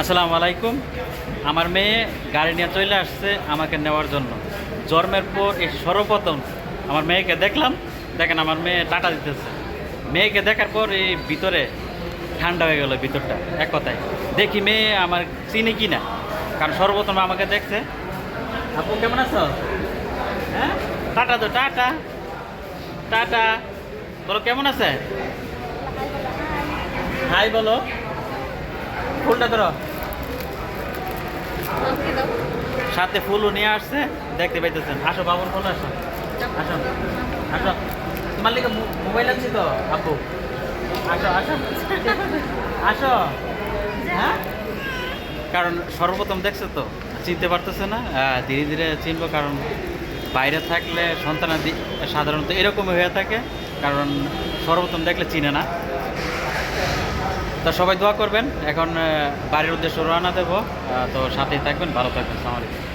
আসসালামু আলাইকুম। আমার মেয়ে গাড়ি নিয়ে চলে আসছে আমাকে নেওয়ার জন্য। জন্মের পর এই সর্বপ্রথম আমার মেয়েকে দেখলাম। দেখেন আমার মেয়ে টাটা দিতেছে। মেয়েকে দেখার পর এই ভিতরে ঠান্ডা হয়ে গেল ভিতরটা, এক কথায়। দেখি মেয়ে আমার চিনি কি না কারণ সর্বপ্রথম আমাকে দেখছে। আপু, কেমন আছো? হ্যাঁ টাটা তো, টাটা। টাটা। বলো, কেমন আছে? হাই, বলো। ফুলটা ধরো। সাথে ফুলও নিয়ে আসছে। দেখতে পাইতেছেন। আসো বাবুর ফুল আসো। আসো। আসো। তোমার লিখে মোবাইল আছে তো, আব্বু? আসো আসো। আসো। হ্যাঁ? কারণ সর্বপ্রথম দেখছ তো, চিনতে পারতেছে না। ধীরে ধীরে চিনবো কারণ বাইরে থাকলে সন্তানাদি সাধারণত এরকমই হয়ে থাকে। কারণ সর্বপ্রথম দেখলে চিনে না। তো সবাই দোয়া করবেন। এখন বাড়ির উদ্দেশ্যে রওনা দেবো। তো সাথেই থাকবেন। ভালো থাকবেন। সালামালাইকুম